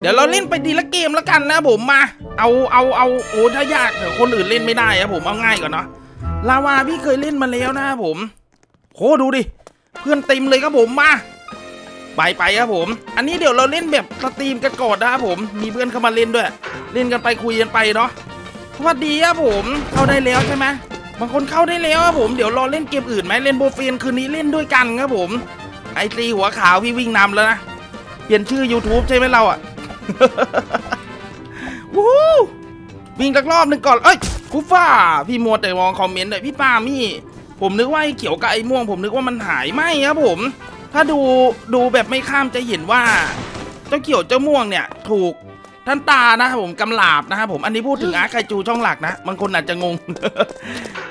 เดี๋ยวเราเล่นไปทีละเกมแล้วกันนะผมมา เอาเอาเอาโอ้ถ้ายากเดี๋ยวคนอื่นเล่นไม่ได้อะผมเอาง่ายก่อนเนาะลาวาพี่เคยเล่นมาแล้วนะผมโหดูดิเพื่อนเต็มเลยครับผมมาไปไปครับผม อันนี้เดี๋ยวเราเล่นแบบสตรีมกันก่อนนะครับผม มีเพื่อนเข้ามาเล่นด้วย เล่นกันไปคุยกันไปเนาะสวัสดีครับผมเข้าได้แล้วใช่ไหมบางคนเข้าได้แล้วครับผมเดี๋ยวรอเล่นเกมอื่นไหมเล่นโบเฟนคืนนี้เล่นด้วยกันครับผมไอตีหัวขาวพี่วิ่งนำแล้วนะเปลี่ยนชื่อ YouTube ใช่ไหมเราอะ วู้ฮู้วิ่งสักรอบหนึ่งก่อน เอ้ยกูฟ้า พี่มัวแต่มองคอมเมนต์เลยพี่ปามี่ ผมนึกว่าไอ้เขียวกับไอ้ม่วง ผมนึกว่ามันหายไม่ครับผม ถ้าดูดูแบบไม่ข้ามจะเห็นว่า เจ้าเขียวเจ้าม่วงเนี่ย ถูกท่านตานะครับผมกำลาบนะครับผมอันนี้พูดถึงอาร์คไคจูช่องหลักนะบางคนอาจจะงง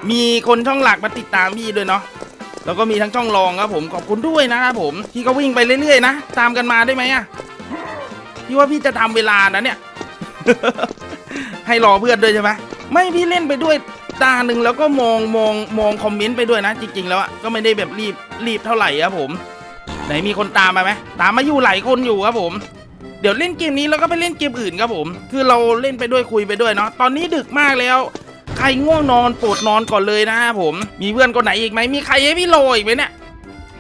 มีคนช่องหลักมาติดตามพี่ด้วยเนาะแล้วก็มีทั้งช่องรองครับผมขอบคุณด้วยนะครับผมพี่ก็วิ่งไปเรื่อยๆนะ ตามกันมาได้ไหมอะ พี่ว่าพี่จะทำเวลานะเนี่ย ให้รอเพื่อนด้วยใช่ไหมไม่พี่เล่นไปด้วยตาหนึ่งแล้วก็มองมองมองคอมเมนต์ไปด้วยนะ จริง ๆ แล้วอะก็ไม่ได้แบบรีบรีบเท่าไหร่ครับผม ไหนมีคนตามมาไหมตามมาอยู่หลายคนอยู่ครับผม เดี๋ยวเล่นเกมนี้แล้วก็ไปเล่นเกมอื่นครับผม คือเราเล่นไปด้วยคุยไปด้วยเนาะตอนนี้ดึกมากแล้ว ใครง่วงนอนปรดนอนก่อนเลยนะครับผม มีเพื่อนคนไหนอีกไหมมีใครให้พี่โรยอีกไหมเนี่ย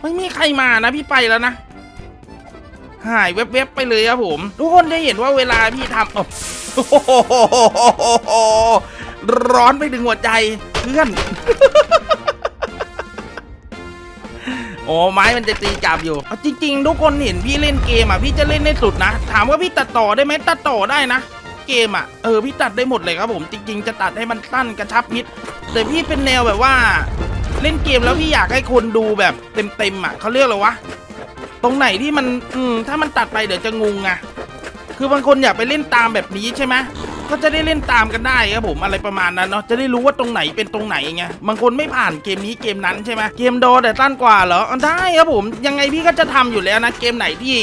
ไม่มีใครมานะพี่ไปแล้วนะ หายแวบๆไปเลยครับผม ทุกคนจะเห็นว่าเวลาพี่ทำโอ้โหร้อนไปถึงหัวใจเพื่อนโอ้ไม้มันจะตีจับอยู่จริง ๆ ทุกคนเห็นพี่เล่นเกมอะพี่จะเล่นได้สุดนะ ถามว่าพี่ตัดต่อได้ไหมตัดต่อได้นะ เกมอะเออพี่ตัดได้หมดเลยครับผมจริง ๆ จะตัดให้มันสั้นกระชับมิดแต่พี่เป็นแนวแบบว่า เล่นเกมแล้วพี่อยากให้คนดูแบบเต็มๆอะเขาเรียกอะไรวะ ตรงไหนที่มันอืมถ้ามันตัดไปเดี๋ยวจะงงอะคือบางคนอยากไปเล่นตามแบบนี้ใช่ไหมก็จะได้เล่นตามกันได้ครับผมอะไรประมาณนั้นเนาะจะได้รู้ว่าตรงไหนเป็นตรงไหนไงบางคนไม่ผ่านเกมนี้เกมนั้นใช่ไหมเกมโดแต่สั้นกว่าเหรอได้ครับผมยังไงพี่ก็จะทำอยู่แล้วนะเกมไหนที่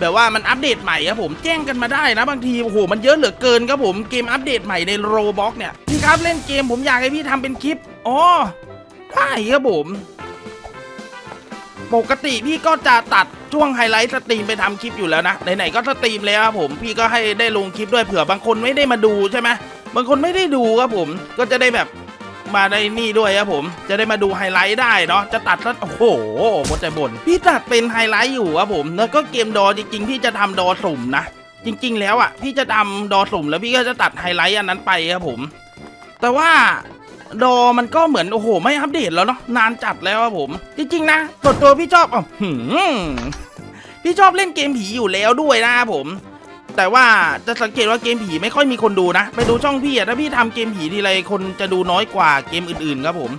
แบบว่ามันอัปเดตใหม่ครับผมแจ้งกันมาได้นะบางทีโอ้โหมันเยอะเหลือเกินครับผมเกมอัปเดตใหม่ในโรบ็อกเนี่ยพี่ครับเล่นเกมผมอยากให้พี่ทำเป็นคลิปอ๋อได้ครับผม ปกติพี่ก็จะตัดช่วงไฮไลท์สตรีมไปทำคลิปอยู่แล้วนะไหนๆก็สตรีมแล้วครับผมพี่ก็ให้ได้ลงคลิปด้วยเผื่อบางคนไม่ได้มาดูใช่ไหมบางคนไม่ได้ดูครับผมก็จะได้แบบมาในนี่ด้วยครับผม จะได้มาดูไฮไลท์ได้เนาะจะตัดซะโอ้โหหมดใจบ่นพี่ตัดเป็นไฮไลท์อยู่ครับผม แล้วก็เกมดอจริงๆพี่จะทำดอสุ่มนะจริง ๆ แล้วอะพี่จะทำดอสุ่มแล้วพี่ก็จะตัดไฮไลท์อันนั้นไปครับผม แต่ว่า ดอมันก็เหมือนโอ้โห ไม่อัปเดตแล้วเนาะนานจัดแล้วครับผม จริงๆนะส่วนตัวพี่ชอบอ๋อหืมพี่ชอบเล่นเกมผีอยู่แล้วด้วยนะครับผม แต่ว่าจะสังเกตว่าเกมผีไม่ค่อยมีคนดูนะ ไปดูช่องพี่อะถ้าพี่ทำเกมผีทีไรคนจะดูน้อยกว่าเกมอื่นๆครับผม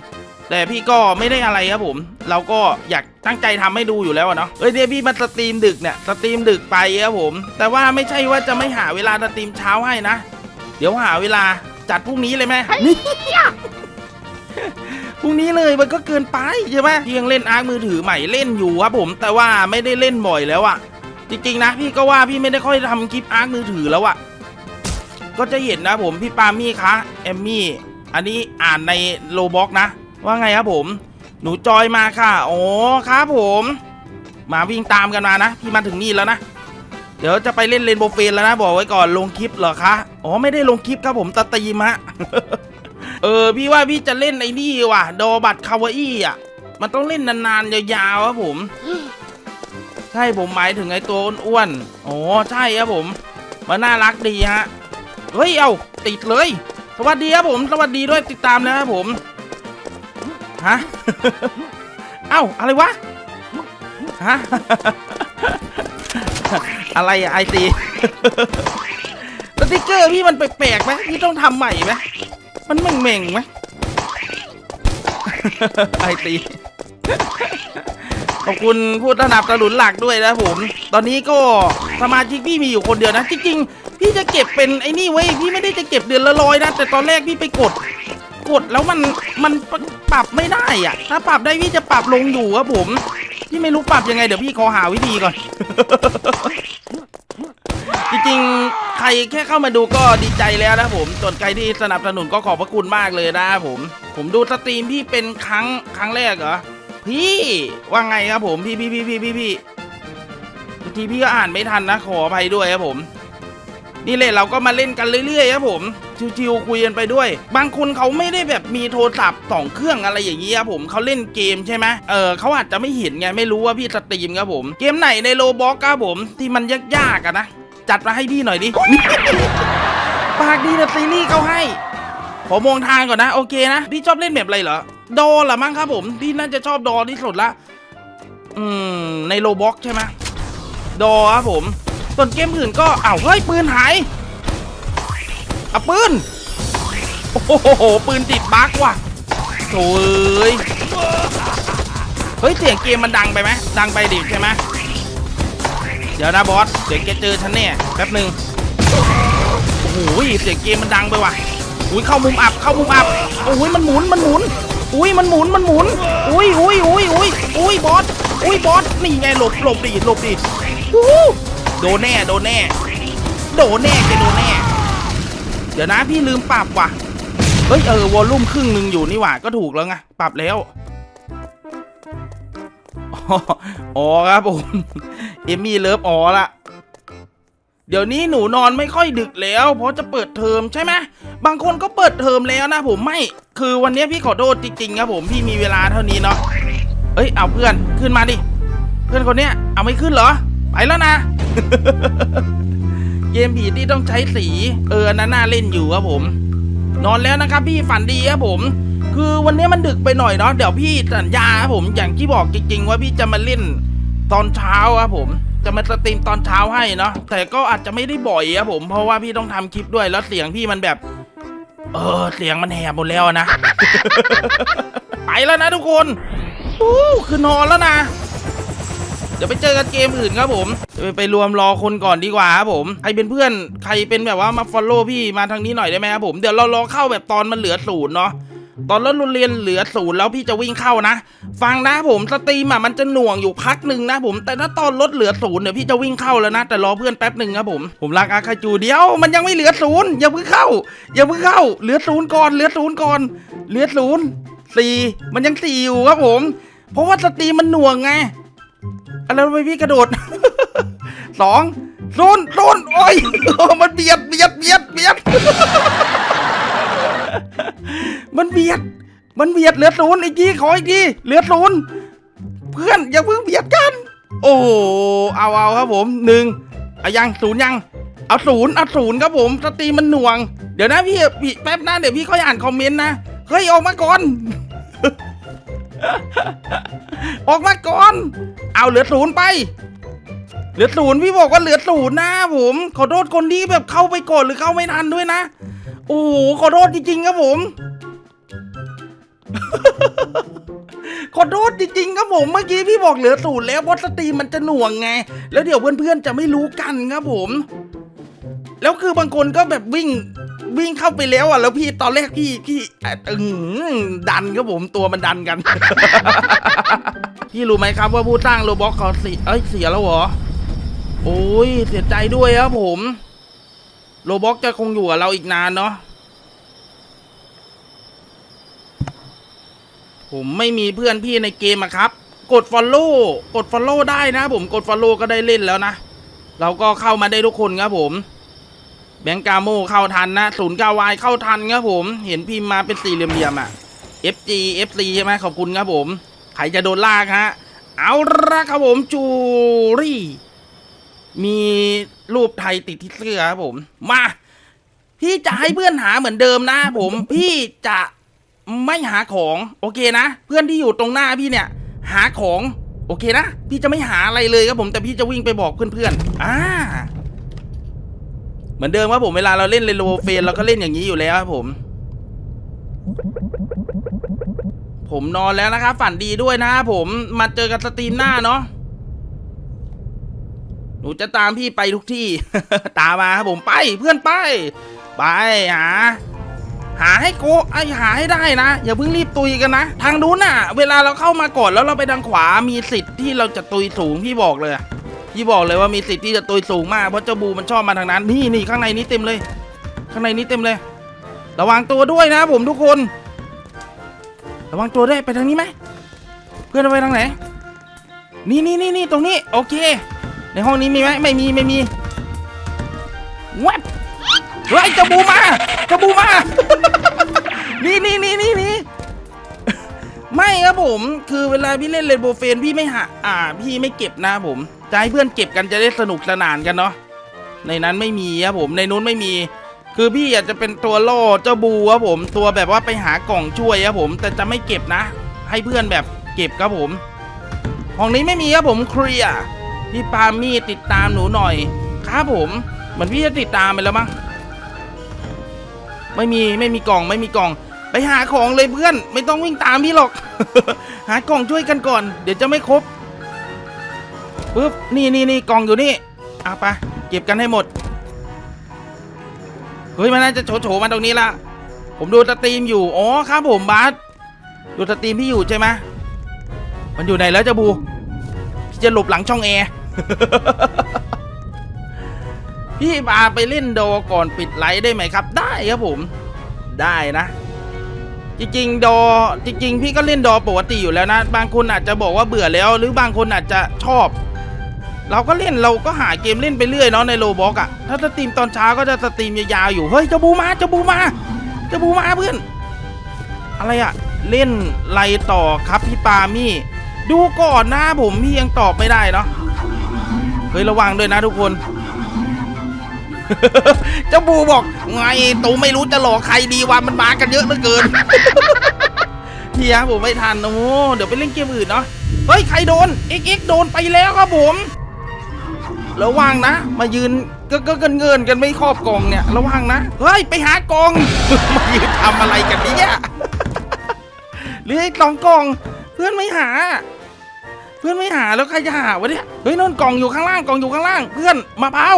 แต่พี่ก็ไม่ได้อะไรครับผม เราก็อยากตั้งใจทำให้ดูอยู่แล้วเนาะเอ้ยเดี๋ยวพี่มาสตรีมดึกเนี่ยสตรีมดึกไปครับผม แต่ว่าไม่ใช่ว่าจะไม่หาเวลาสตรีมเช้าให้นะ เดี๋ยวหาเวลาจัดพรุ่งนี้เลยไหมนี่ พรุ่งนี้เลยมันก็เกินไปใช่ไหมพี่ยังเล่นอาร์คมือถือใหม่เล่นอยู่ครับผม แต่ว่าไม่ได้เล่นบ่อยแล้วอะจริงๆนะพี่ก็ว่าพี่ไม่ได้ค่อยทำคลิปอาร์คมือถือแล้วอะก็จะเห็นนะผมพี่ปามี่คะแอมมี่อันนี้อ่านในโลบ็อกนะ ว่าไงครับผม หนูจอยมาค่ะโอ้ครับผม มาวิ่งตามกันมานะ พี่มาถึงนี่แล้วนะเดี๋ยวจะไปเล่นเลนโบเฟนแล้วนะ บอกไว้ก่อนลงคลิปเหรอคะอ๋อไม่ได้ลงคลิปครับผมตะตีมฮะ เออ พี่ว่าพี่จะเล่นไอ้นี่ว่ะ โดบัตคาวาอี้อะ มันต้องเล่นนานๆ ยาวๆครับผม ใช่ผมหมายถึงไอ้ตัวอ้วนๆอ๋อใช่ครับผม มันน่ารักดีฮะ เฮ้ย เอาติดเลย สวัสดีครับผม สวัสดีด้วยติดตามนะครับผม ฮะ เอ้า อะไรวะ ฮะ อะไรอะไอซีสติกเกอร์พี่มันแปลกๆไหมพี่ต้องทำใหม่ไหม มันเหม่งๆไหมไอตีขอบคุณผู้สนับสนุนหลักด้วยนะผม ตอนนี้ก็สมาชิกพี่มีอยู่คนเดียวนะ จริงๆ พี่จะเก็บเป็นไอ้นี่เว้ย พี่ไม่ได้จะเก็บเดือนละร้อยนะ แต่ตอนแรกพี่ไปกด กดแล้วมันมันปรับไม่ได้อะถ้าปรับได้พี่จะปรับลงอยู่ครับผม พี่ไม่รู้ปรับยังไงเดี๋ยวพี่ขอหาวิธีก่อน จริงๆ ใครแค่เข้ามาดูก็ดีใจแล้วนะผมส่วนใครที่สนับสนุนก็ขอบพระคุณมากเลยนะผม ผมดูสตรีมพี่เป็นครั้งครั้งแรกเหรอ พี่ว่าไงครับผมพี่พี่พี่พี่พี่พี่บางทีพี่ก็อ่านไม่ทันนะขออภัยด้วยครับผม นี่แหละเราก็มาเล่นกันเรื่อยๆครับผมชิวๆคุยกันไปด้วย บางคนเขาไม่ได้แบบมีโทรศัพท์สองเครื่องอะไรอย่างนี้ครับผมเขาเล่นเกมใช่ไหมเออเขาอาจจะไม่เห็นไงไม่รู้ว่าพี่สตรีมครับผม เกมไหนในโลบอกครับผมที่มันยากๆกันนะ จัดมาให้พี่หน่อยดิ ปากดีนะซีรีส์เขาให้ขอมองทางก่อนนะ โอเคนะ พี่ชอบเล่นแบบอะไรเหรอ ดอเหรอมั้งครับผม พี่น่าจะชอบดอที่สุดละ อืม ในโลบ็อกใช่ไหมดอครับผม ส่วนเกมอื่นก็อ้าวเฮ้ยปืนหายอะปืน โอ้โห ปืนติดบั๊กว่ะโถ่เอ้ย เฮ้ย เสียงเกมมันดังไปไหมดังไปดิใช่ไหม ดี๋ยวนะบอส เดี๋ยวแกเจอฉันแน่แป๊บหนึ่งโอ้โหเสียงเกมมันดังไปว่ะอุ้ยเข้ามุมอับเข้ามุมอับโอ้ยมันหมุนมันหมุนอุ้ยมันหมุนมันหมุนอุ้ยอุ้ยอุ้ยอุ้ยอุ้ยบอสอุ้ยบอสนี่ไงหลบหลบดิหลบดิอู้โดนแน่โดนแน่ โดนแน่แกโดนแน่ เดี๋ยวนะพี่ลืมปรับว่ะเฮ้ยเออวอลลุ่มครึ่งหนึ่งอยู่นี่หว่าก็ถูกแล้วไงปรับแล้วอ๋อครับผม อมี่เลิฟอ๋อละเดี๋ยวนี้หนูนอนไม่ค่อยดึกแล้ว เพราะจะเปิดเทอมใช่ไหมบางคนก็เปิดเทอมแล้วนะผมไม่ คือวันนี้พี่ขอโทษจริงๆครับผมพี่มีเวลาเท่านี้เนาะเอ้ยเอาเพื่อนขึ้นมาดิ เพื่อนคนเนี้ยเอาไม่ขึ้นเหรอ ไปแล้วนะเกมผีที่ต้องใช้สี เออันนั้นน่าเล่นอยู่ครับผม นอนแล้วนะครับพี่ฝันดีครับผม คือวันนี้มันดึกไปหน่อยเนาะเดี๋ยวพี่สัญญาครับผมอย่างที่บอกจริงๆ ว่าพี่จะมาเล่น ตอนเช้าครับผมจะมาสตรีมตอนเช้าให้เนาะแต่ก็อาจจะไม่ได้บ่อยครับผมเพราะว่าพี่ต้องทำคลิปด้วยแล้วเสียงพี่มันแบบ เออเสียงมันแหบหมดแล้วนะ ไปแล้วนะทุกคนอู้คือนอนแล้วนะ เดี๋ยวไปเจอกันเกมอื่นครับผมเดี๋ยวไปรวมรอคนก่อนดีกว่าครับผมใครเป็นเพื่อนใครเป็นแบบว่ามาฟอลโล่พี่มาทางนี้หน่อยได้ไหมครับผมเดี๋ยวเรารอเข้าแบบตอนมันเหลือศูนย์เนาะ ตอนรถโรงเรียนเหลือศูนย์แล้วพี่จะวิ่งเข้านะ ฟังนะผมสตรีมอะมันจะหน่วงอยู่พักหนึ่งนะผม แต่ถ้าตอนรถเหลือศูนย์เดี๋ยวพี่จะวิ่งเข้าแล้วนะ แต่รอเพื่อนแป๊บหนึ่งครับผม ผมรักอาคาจูเดียวมันยังไม่เหลือศูนย์อย่าเพิ่งเข้า อย่าเพิ่งเข้า เหลือศูนย์ก่อนเหลือศูนย์ก่อน เหลือศูนย์สี่มันยังสี่อยู่ครับผม เพราะว่าสตรีมมันหน่วงไงอะไรไปพี่กระโดดสองศูนย์ศูนย์โอ้ยมันเบียดเบียดเบียดเบียด มันเบียด มันเบียดเหลือศูนย์อีกทีขออีกทีเหลือศูนย์เพื่อนอย่าเพิ่งเบียดกัน โอ้เอาเอาครับผมหนึ่งเอายังศูนย์ยังเอาศูนย์เอาศูนย์ครับผมสตรีมันหน่วง เดี๋ยวนะพี่พี่แป๊บนะเดี๋ยวพี่ค่อยอ่านคอมเมนต์นะเฮ้ยออกมาก่อนออกมาก่อน เอาเหลือศูนย์ไป เหลือศูนย์พี่บอกว่าเหลือศูนย์นะผม ขอโทษคนที่แบบเข้าไปก่อนหรือเข้าไม่ทันด้วยนะ โอ้โหขอโทษจริงๆครับผม ขอโทษจริงๆครับผมเมื่อกี้พี่บอกเหลือศูนย์แล้วเพราะสตรีมมันจะหน่วงไง แล้วเดี๋ยวเพื่อนๆจะไม่รู้กันครับผม แล้วคือบางคนก็แบบวิ่งวิ่งเข้าไปแล้วอะแล้วพี่ตอนแรกพี่พี่อ่ออืมดันครับผมตัวมันดันกัน พี่รู้ไหมครับว่าผู้สร้างโรบอกเขาเสียเอ้ยเสียแล้วเหรอโอ้ยเสียใจด้วยครับผม โรบ็อกจะคงอยู่กับเราอีกนานเนาะผมไม่มีเพื่อนพี่ในเกมอะครับ กด Follow กด Follow ได้นะผมกด Follow ก็ได้เล่นแล้วนะ เราก็เข้ามาได้ทุกคนครับผม แบงกาโมเข้าทันนะศูนย์กาวายเข้าทันครับผม เห็นพิมพ์มาเป็นสี่เหลี่ยมๆอะ FG FC ใช่ไหมขอบคุณครับผม ใครจะโดนลากฮะ เอาละครับผมจูรี่ มี รูปไทยติดที่เสื้อครับผม มา พี่จะให้เพื่อนหาเหมือนเดิมนะผม พี่จะไม่หาของโอเคนะ เพื่อนที่อยู่ตรงหน้าพี่เนี่ย หาของโอเคนะ พี่จะไม่หาอะไรเลยครับผมแต่พี่จะวิ่งไปบอกเพื่อนๆอ่าเหมือนเดิมครับผมเวลาเราเล่นเรโลเฟนเราก็เล่นอย่างนี้อยู่แล้วครับผม ผมนอนแล้วนะครับ ฝันดีด้วยนะครับผม มาเจอกันสตรีมหน้าเนาะ หนูจะตามพี่ไปทุกที่ ตามมาครับผมไปเพื่อนไปไปหาหาให้โกไอหาให้ได้นะ อย่าเพิ่งรีบตุยกันนะ ทางนู้นน่ะ เวลาเราเข้ามาก่อนแล้วเราไปทางขวามีสิทธิ์ที่เราจะตุยสูงพี่บอกเลยพี่บอกเลยว่ามีสิทธิ์ที่จะตุยสูงมากเพราะเจ้าบูมันชอบมาทางนั้นนี่นี่ข้างในนี้เต็มเลย ข้างในนี้เต็มเลย ระวังตัวด้วยนะผมทุกคน ระวังตัวด้วยไปทางนี้ไหมเพื่อนไปทางไหน นี่นี่นี่นี่ตรงนี้ โอเค ในห้องนี้มีไหมไม่มีไม่มีแวบเฮ้ยจะบูมาจะบูมา นี่นี่นี่นี่นี่ไม่ครับผมคือเวลาพี่เล่นเลนโบเฟนพี่ไม่หาอ่า พี่ไม่เก็บนะผมจะให้เพื่อนเก็บกันจะได้สนุกสนานกันเนาะในนั้นไม่มีครับผมในนู้นไม่มี คือพี่อยากจะเป็นตัวล่อเจ้าบูครับผมตัวแบบว่าไปหากล่องช่วยครับผม แต่จะไม่เก็บนะ ให้เพื่อนแบบเก็บครับผมห้องนี้ไม่มีครับผมเคลียร์ พี่ปามี่ติดตามหนูหน่อย ครับผม เหมือนพี่จะติดตามไปแล้วมั้งไม่มีไม่มีกล่องไม่มีกล่อง ไปหาของเลยเพื่อน ไม่ต้องวิ่งตามพี่หรอก หากล่องช่วยกันก่อน เดี๋ยวจะไม่ครบปึ๊บนี่นี่นี่กล่องอยู่นี่เอาไปเก็บกันให้หมดเฮ้ยมันน่าจะโฉโฉมาตรงนี้ละผมดูสตรีมอยู่อ๋อครับผมบาสดูสตรีมพี่อยู่ใช่ไหมมันอยู่ไหนแล้วเจ้าบูพี่จะหลบหลังช่องแอร์ พี่พาไปเล่นโดก่อนปิดไลฟ์ได้ไหมครับ ได้ครับผม ได้นะ จริงๆดจริง ๆ พี่ก็เล่นโดปกติอยู่แล้วนะ บางคนอาจจะบอกว่าเบื่อแล้ว หรือบางคนอาจจะชอบ เราก็เล่นเราก็หาเกมเล่นไปเรื่อยเนาะในโลบอกอะถ้าสตรีมตอนเช้าก็จะสตรีมยาวๆอยู่ เฮ้ยเจะบูมาเจะบูมาเจะบูมาเพื่อน อะไรอะเล่นไรต่อครับพี่ปามี่ ดูก่อนนะผมพี่ยังตอบไม่ได้เนาะ เฮ้ยระวังด้วยนะทุกคน เจ้าบูบอก ไงตูไม่รู้จะหลอกใครดีว่ามันมากันเยอะเหลือเกินเฮียผมไม่ทันโอ้เดี๋ยวไปเล่นเกมอื่นเนาะเฮ้ยใครโดน XX โดนไปแล้วครับผมระวังนะ มายืนก็ก็เกินเงินกันไม่ครอบกองเนี่ย ระวังนะเฮ้ยไปหากองมายืนทำอะไรกันเนี่ยหรือไอ้กองกองเพื่อนไม่หา เพื่อนไม่หาแล้วใครจะหาวะเนี่ยเฮ้ยนนกล่องอยู่ข้างล่างกล่องอยู่ข้างล่าง เพื่อนมะพร้าว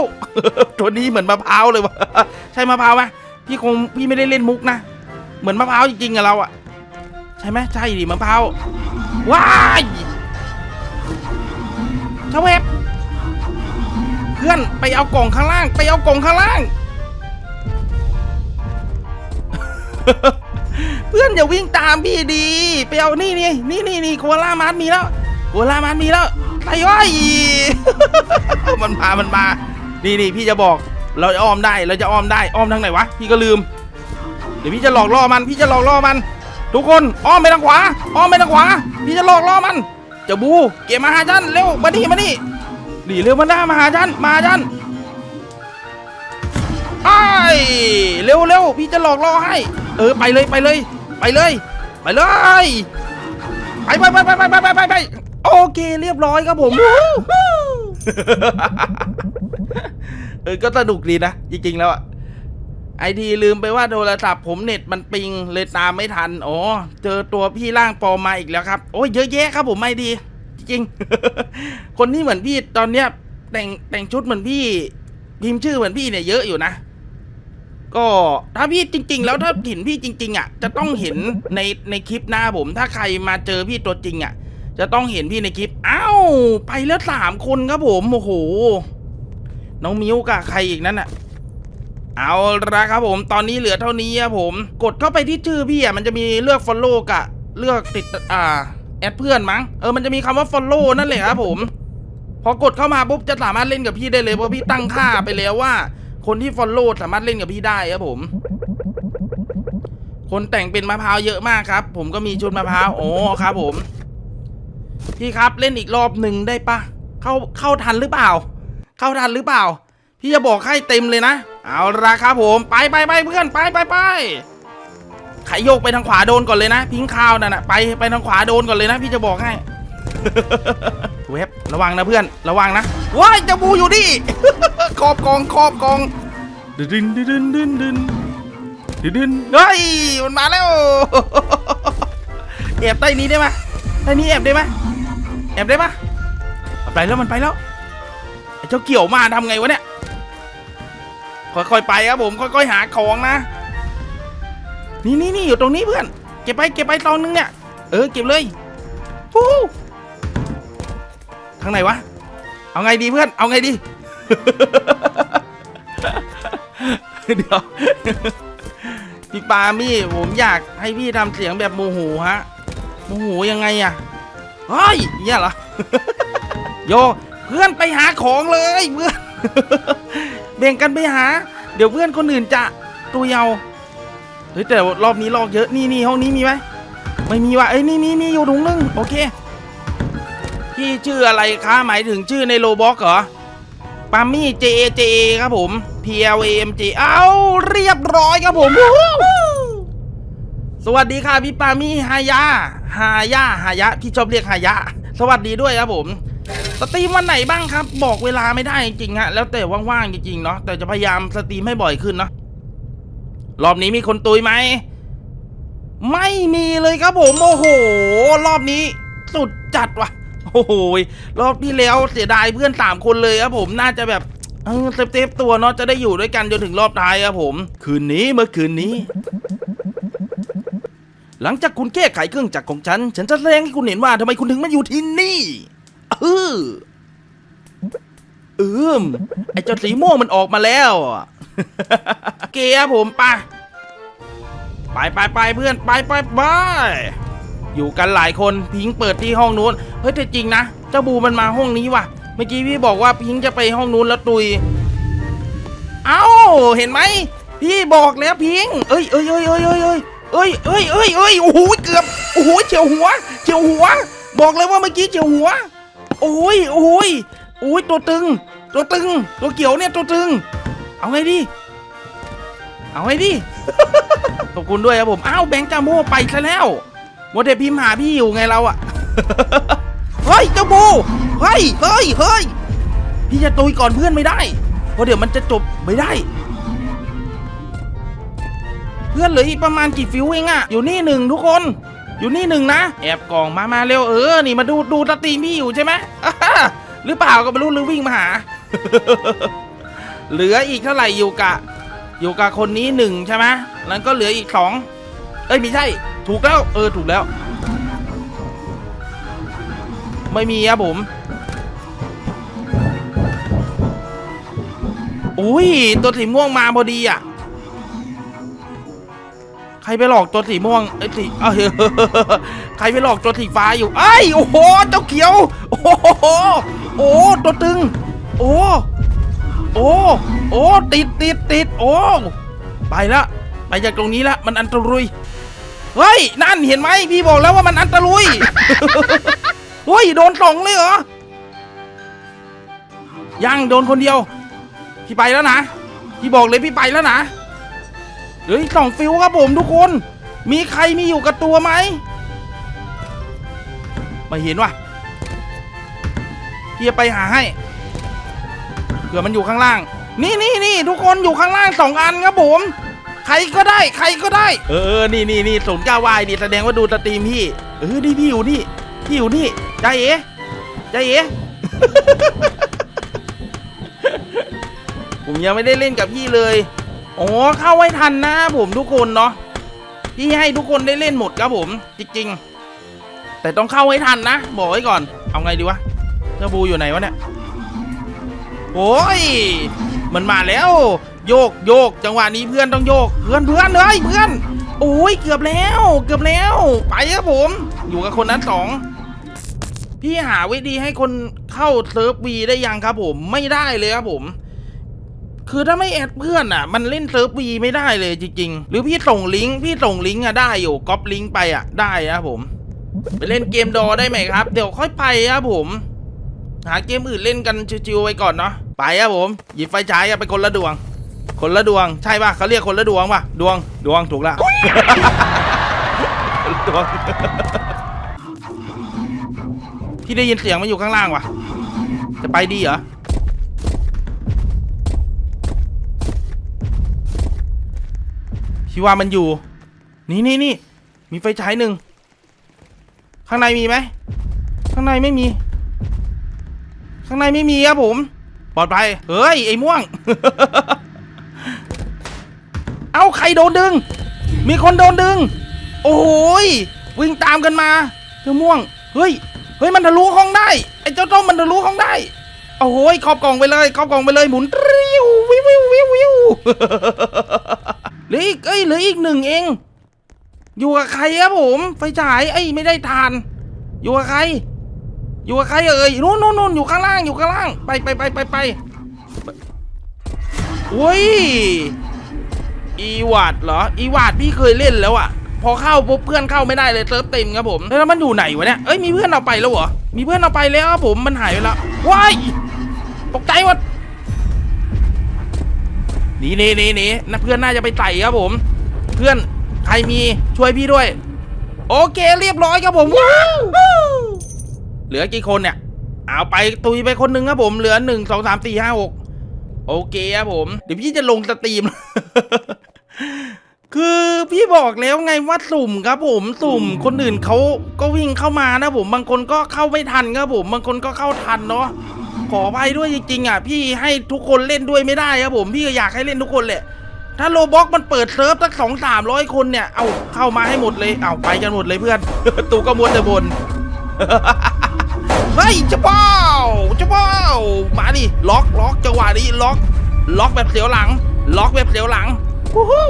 ตัวนี้เหมือนมะพร้าวเลยวะใช่มะพร้าวไหมพี่คงพี่ไม่ได้เล่นมุกนะ เหมือนมะพร้าวจริงๆอะเราอะใช่ไหมใช่ดิมะพร้าวว้ายชาวเวบเพื่อนไปเอากล่องข้างล่าง ไปเอากล่องข้างล่าง เพื่อนอย่าวิ่งตามพี่ดี ไปเอานี่นี่นี่นี่นี่โคล่ามาร์มีแล้ว โกลามันมีแล้วไอ้ว้ยมันมา มันมา นี่นี่พี่จะบอก เราจะอ้อมได้ เราจะอ้อมได้ อ้อมทางไหนวะ พี่ก็ลืม เดี๋ยวพี่จะหลอกล่อมัน พี่จะหลอกล่อมัน ทุกคน อ้อมไปทางขวา อ้อมไปทางขวา พี่จะหลอกล่อมัน จะบู เก็บมาหาฉันเร็ว มาดิมาดิหนีเร็วมาหน้ามาหาฉัน มาหาฉันไอ้เร็วเร็วพี่จะหลอกล่อให้ เออ ไปเลย ไปเลย ไปเลย ไปเลย ไปไปไปไปไปไปไป โอเคเรียบร้อยครับผม เออก็สนุกดีนะ จริง ๆ แล้วอะไอทีลืมไปว่าโทรศัพท์ผมเน็ตมันปิงเลยตามไม่ทัน อ๋อ เจอตัวพี่ร่างปลอมมาอีกแล้วครับ โอ้ยเยอะแยะครับผมไม่ดี จริง คนที่เหมือนพี่ตอนเนี้ย แต่งแต่งชุดเหมือนพี่ พิมพ์ชื่อเหมือนพี่เนี่ยเยอะอยู่นะ ก็ถ้าพี่จริง ๆ แล้วถ้าเห็นพี่จริง ๆ อะ จะต้องเห็นในในคลิปหน้าผม ถ้าใครมาเจอพี่ตัวจริงอะ จะต้องเห็นพี่ในคลิป อ้าว ไปแล้วสามคนครับผม โอ้โห น้องมิวกับใครอีกนั่นอะเอาละครับผม ตอนนี้เหลือเท่านี้ครับผม กดเข้าไปที่ชื่อพี่อะมันจะมีเลือก follow กับเลือกติด อ่า แอดเพื่อนมั้ง เออ มันจะมีคำว่า follow นั่นแหละครับผม พอกดเข้ามาปุ๊บจะสามารถเล่นกับพี่ได้เลยเพราะพี่ตั้งค่าไปแล้วว่า คนที่ follow สามารถเล่นกับพี่ได้ครับผม คนแต่งเป็นมะพร้าวเยอะมากครับ ผมก็มีชุดมะพร้าว โอ้ ครับผม พี่ครับเล่นอีกรอบหนึ่งได้ปะเข้าเข้าทันหรือเปล่า เข้าทันหรือเปล่า พี่จะบอกให้เต็มเลยนะ เอาละครับผมไปไปไปเพื่อนไปไปไปใครโยกไปทางขวาโดนก่อนเลยนะ พิงข้าวนั่นนะไปไปทางขวาโดนก่อนเลยนะ พี่จะบอกให้เว็บระวังนะเพื่อนระวังนะว้ายเจะบูอยู่ดิขอบกองขอบกองดึนดึนดึนดึนดึนดึนดึนเฮ้ยมันมาแล้วแอบใต้นี้ได้ไหม ใต้นี้แอบได้ไหมแอบได้ปะมันไปแล้วมันไปแล้วไอ้เจ้าเกี่ยวมาทำไงวะเนี่ยค่อยๆไปครับผมค่อยๆหาของนะ นี่นี่นี่อยู่ตรงนี้เพื่อน เก็บไปเก็บไปตองนึงเนี่ย เออเก็บเลยฮู้ทางไหนวะ เอาไงดีเพื่อน เอาไงดี เดี๋ยวพี่ปามี่ผมอยากให้พี่ทำเสียงแบบโมโหฮะ โมโหยังไงอะเฮ้ยเนี่ยเหรอโยเพื่อนไปหาของเลยเพื่อนแบ่งกันไปหา เดี๋ยวเพื่อนคนอื่นจะตัวเยาเฮ้ยแต่รอบนี้ลอกเยอะนี่นี่ห้องนี้มีไหมไม่มีว่ะเอ้ยนี่มีมีอยู่ถุงนึงโอเคพี่ชื่ออะไรคะหมายถึงชื่อในโลบ็อกเหรอปามี่ J A J A ครับผม P L A M J เอาเรียบร้อยครับผม สวัสดีค่ะพี่ปามี่ฮายาฮายาฮายะพี่ชอบเรียกฮายะ สวัสดีด้วยครับผมสตรีมวันไหนบ้างครับ บอกเวลาไม่ได้จริงฮะแล้วแต่ว่างๆจริงๆเนาะแต่จะพยายามสตรีมให้บ่อยขึ้นเนาะรอบนี้มีคนตุยไหมไม่มีเลยครับผมโอ้โห รอบนี้สุดจัดว่ะโอ้โหรอบที่แล้วเสียดายเพื่อนสามคนเลยครับผมน่าจะแบบเออเซฟตัวเนาะจะได้อยู่ด้วยกันจนถึงรอบท้ายครับผม คืนนี้เมื่อคืนนี้ หลังจากคุณแก้ไขเครื่องจักรของฉัน ฉันจะแสดงให้คุณเห็นว่าทำไมคุณถึงมาอยู่ที่นี่เออเอืมไอเจ้าสีม่วงมันออกมาแล้วอเกียร์ผมไปไปไปไปเพื่อนไปไปไปอยู่กันหลายคนพิงเปิดที่ห้องนู้นเฮ้ยแต่จริงนะเจ้าบูมันมาห้องนี้ว่ะ เมื่อกี้พี่บอกว่าพิงจะไปห้องนู้นแล้วตุย เอ้าเห็นไหมพี่บอกแล้วพิง เอ้ยเอ้ยเอ้ยเอ้ยเอ้ย เอ้ยเอ้ยเอ้ยเอ้ยโอ้โหเกือบโอ้โหเฉียวหัวเฉียวหัว บอกเลยว่าเมื่อกี้เฉียวหัว โอ้ยโอ้ยโอ้ยตัวตึง ตัวตึง ตัวเขียวเนี่ยตัวตึง เอาไงดีเอาไงดีขอบคุณด้วยครับผมอ้าวแบงค์จาโม่ไปซะแล้วโมเดพิมพ์หาพี่อยู่ไงเราอะเฮ้ยเจ้าโบเฮ้ยเฮ้ยเฮ้ยพี่จะตุยก่อนเพื่อนไม่ได้เพราะเดี๋ยวมันจะจบไม่ได้ เพื่อนเหลืออีกประมาณกี่ฟิวเองอะอยู่นี่หนึ่งทุกคนอยู่นี่หนึ่งนะ แอบกล่องมามาเร็วเออนี่มาดูดูสตรีมพี่อยู่ใช่ไหมหรือเปล่าก็ไม่รู้หรือวิ่งมาหา เหลืออีกเท่าไหร่อยู่กะ อยู่กับคนนี้หนึ่งใช่ไหมแล้วก็เหลืออีกสองเอ้ยไม่ใช่ ถูกแล้ว เออถูกแล้ว ไม่มีครับผมอุ้ยตัวสีม่วงมาพอดีอะ ใครไปหลอกตัวสีม่วงไอ้สีเอ้ยใครไปหลอกตัวสีฟ้าอยู่ไอ้โอ้โหเจ้าเขียว โอ้โหโอ้ตัวตึง โอ้โอ้โอ้ติดติดติดโอ้ไปละไปจากตรงนี้ละมันอันตรุยเฮ้ยนั่นเห็นไหมพี่บอกแล้วว่ามันอันตรุยเฮ้ยโดนสองเลยเหรอยังโดนคนเดียว พี่ไปแล้วนะ พี่บอกเลยพี่ไปแล้วนะ เหลืออีกสองฟิวครับผมทุกคน มีใครมีอยู่กับตัวไหมไม่เห็นว่ะพี่จะไปหาให้เผื่อมันอยู่ข้างล่าง นี่นี่นี่ทุกคนอยู่ข้างล่างสองอันครับผม ใครก็ได้ ใครก็ได้ เออเออนี่นี่นี่ศูนย์เก้าวายนี่แสดงว่าดูสตรีมพี่เออนี่พี่อยู่นี่พี่อยู่นี่ใจเอ๋ใจเอ๋ผมยังไม่ได้เล่นกับพี่เลย โอ๋อเข้าไว้ทันนะผมทุกคนเนาะพี่ให้ทุกคนได้เล่นหมดครับผม จริง ๆ แต่ต้องเข้าให้ทันนะ บอกไว้ก่อน เอาไงดีวะเจ้าบูอยู่ไหนวะเนี่ยโอ้ยมันมาแล้ว โยกโยกจังหวะนี้เพื่อนต้องโยก เพื่อนเพื่อนเลยเพื่อน โอ้ยเกือบแล้ว เกือบแล้ว ไปครับผม อยู่กับคนนั้นสองพี่หาวิธีให้คนเข้าเซิร์ฟวีได้ยังครับผม ไม่ได้เลยครับผม คือถ้าไม่แอดเพื่อนอะ มันเล่นเซิร์ฟวีไม่ได้เลยจริงๆ หรือพี่ส่งลิงก์พี่ส่งลิงก์อะได้อยู่ก๊อปลิงก์ไปอะได้ครับผม ไปเล่นเกมดอได้ไหมครับ เดี๋ยวค่อยไปครับผม หาเกมอื่นเล่นกันชิวๆไว้ก่อนเนาะไปครับผม หยิบไฟฉายไปคนละดวง คนละดวงใช่ป่ะเขาเรียกคนละดวงป่ะดวงดวงถูกละดวงพี่ได้ยินเสียงมันอยู่ข้างล่างว่ะ จะไปดีเหรอ พี่ว่ามันอยู่ นี่นี่นี่มีไฟฉายหนึ่ง ข้างในมีไหม ข้างในไม่มี ข้างในไม่มีครับผม ปลอดภัย เฮ้ย ไอ้ม่วง เอ้า ใครโดนดึง มีคนโดนดึง โอ้โหยวิ่งตามกันมา เจ้าม่วง เฮ้ย เฮ้ย มันทะลุห้องได้ ไอ้เจ้าต้มมันทะลุห้องได้ โอ้โหยขอบกล่องไปเลยขอบกล่องไปเลย หมุนริววิววิววิววิว หลืออีกเอ้ยเหลืออีกหนึ่งเอง อยู่กับใครครับผม ไฟฉายไอ้ยไม่ได้ทาน อยู่กับใคร อยู่กับใครเอ่ยนู่นนู่นนู่นอยู่ข้างล่างอยู่ข้างล่าง ไปไปไปไปไปอุ้ยอีวาดเหรออีวาดพี่เคยเล่นแล้วอะพอเข้าปุ๊บเพื่อนเข้าไม่ได้เลยเซิร์ฟเต็มครับผมแล้วมันอยู่ไหนวะเนี่ยเอ้ยมีเพื่อนเอาไปแล้วเหรอมีเพื่อนเอาไปแล้วครับผมมันหายไปแล้วว้ายตกใจหมด หนีหนีหนีหนีนะเพื่อนน่าจะไปไต่ครับผม เพื่อนใครมีช่วยพี่ด้วย โอเคเรียบร้อยครับผมว้าวเหลือกี่คนเนี่ย เอาไปตุยไปคนหนึ่งครับผมเหลือหนึ่งสองสามสี่ห้าหกโอเคครับผม เดี๋ยวพี่จะลงสตรีม คือพี่บอกแล้วไงว่าสุ่มครับ ผมสุ่มคนอื่นเขาก็วิ่งเข้ามานะผม บางคนก็เข้าไม่ทันครับผม บางคนก็เข้าทันเนาะ ขออภัยด้วยจริงๆอะพี่ให้ทุกคนเล่นด้วยไม่ได้ครับผมพี่ก็อยากให้เล่นทุกคนแหละถ้าโลบ็อกมันเปิดเซิร์ฟสักสองสามร้อยคนเนี่ย เอาเข้ามาให้หมดเลย เอาไปกันหมดเลยเพื่อน ตูก็มวนแต่บน เฮ้ยจ้าเป้าจ้าเป้ามาดิ ล็อกล็อกจังหวะนี้ล็อก ล็อกแบบเสียวหลัง ล็อกแบบเสียวหลังวู้ฮู้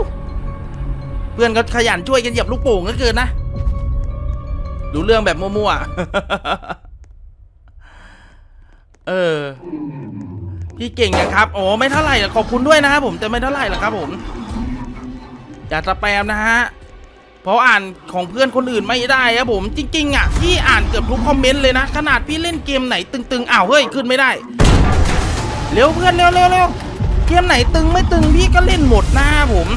เพื่อนก็ขยันช่วยกันเหยียบลูกโป่งก็เกินนะดูเรื่องแบบมั่วๆ เออ พี่เก่งนะครับโอ้ไม่เท่าไหร่หรอขอบคุณด้วยนะครับผมแต่ไม่เท่าไหร่หรอกครับผม อย่าสแปมนะฮะเพราะอ่านของเพื่อนคนอื่นไม่ได้ครับผม จริง ๆ อะ พี่อ่านเกือบทุกคอมเมนต์เลยนะ ขนาดพี่เล่นเกมไหนตึงๆอ้าวเฮ้ยขึ้นไม่ได้ เร็วเพื่อนเร็วเร็วเร็วเกมไหนตึงไม่ตึงพี่ก็เล่นหมดหน้าผม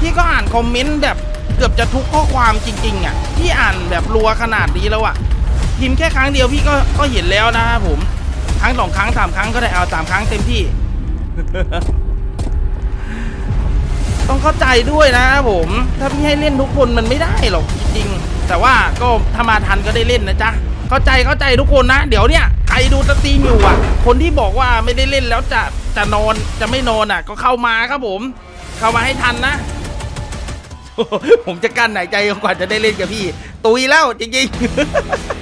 พี่ก็อ่านคอมเมนต์แบบเกือบจะทุกข้อความจริง ๆ อะ พี่อ่านแบบรัวขนาดนี้แล้วอะพิมพ์แค่ครั้งเดียวพี่ก็ก็เห็นแล้วนะครับผม ครั้งสองครั้งสามครั้งก็ได้เอาสามครั้งเต็มที่ ต้องเข้าใจด้วยนะผม ถ้าพี่ให้เล่นทุกคนมันไม่ได้หรอกจริงๆแต่ว่าก็ถ้ามาทันก็ได้เล่นนะจ๊ะเข้าใจเข้าใจทุกคนนะเดี๋ยวเนี่ยใครดูสตรีมอยู่อะ คนที่บอกว่าไม่ได้เล่นแล้วจะจะนอนจะไม่นอนอะ ก็เข้ามาครับผม เข้ามาให้ทันนะผมจะกั้นหายใจกว่าจะได้เล่นกับพี่ ตุยแล้วจริงๆ